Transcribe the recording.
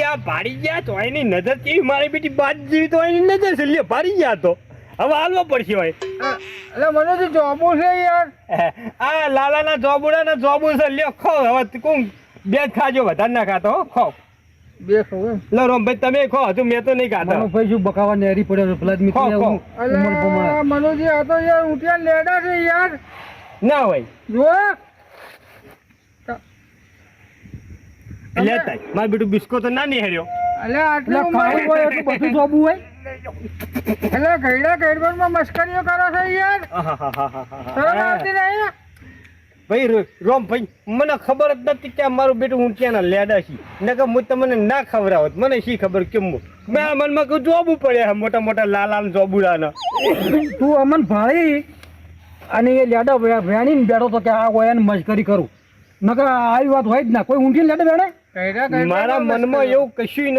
ગયા ભાડી ગયા તો એની નજર કેવી? મારી બેટી બાદ જેવી તો એની નજર છે. લે ભાડી ગયા તો. હવે હાલવા પડશે ભાઈ એટલે મને તો જોબો છે યાર. આ લાલાના જોબુડા ના જોબુ છે. લ્યો ખો હવે કું બે ખાજો વધારે ના ખાતો હો ખો. બે લો રોમભાઈ તમે ખો હજુ મેં તો નહીં ખાતો ભાઈ શું બકાવા નેરી પડ્યો પેલા જ ખો. મનોજી આ તો યાર ઊંટિયા લેડા છે યાર. ના ભાઈ જો એટલે તાય માર બેટું બિસ્કો તો ના નિહાળ્યો. અલ્યા આટલું ખાવું હોય તો બધું જોબું હોય. એટલે ઘરડા ઘરબરમાં મસ્કરીઓ કરો છો યાર. શરમ આવતી નહીં ભાઈ રોમ ભાઈ મને ખબર જ નથી કે મારું બેટું ઊંટિયાના લેડા છે. નકર હું તમને ના ખવડાવત મને શી ખબર કેમ મેં મનમાં કહું જોબું પડે હે મોટા મોટા લાલાના જોબુડાના. તું અમન ભાઈ અને એ લેડા વેણીને બેઠો તો કે આ હોય મજકરી કરું. નકર આવી વાત હોય જ ના. કોઈ ઊંઠી લેડા બેણે મારા મનમાં. એવું કશું નથી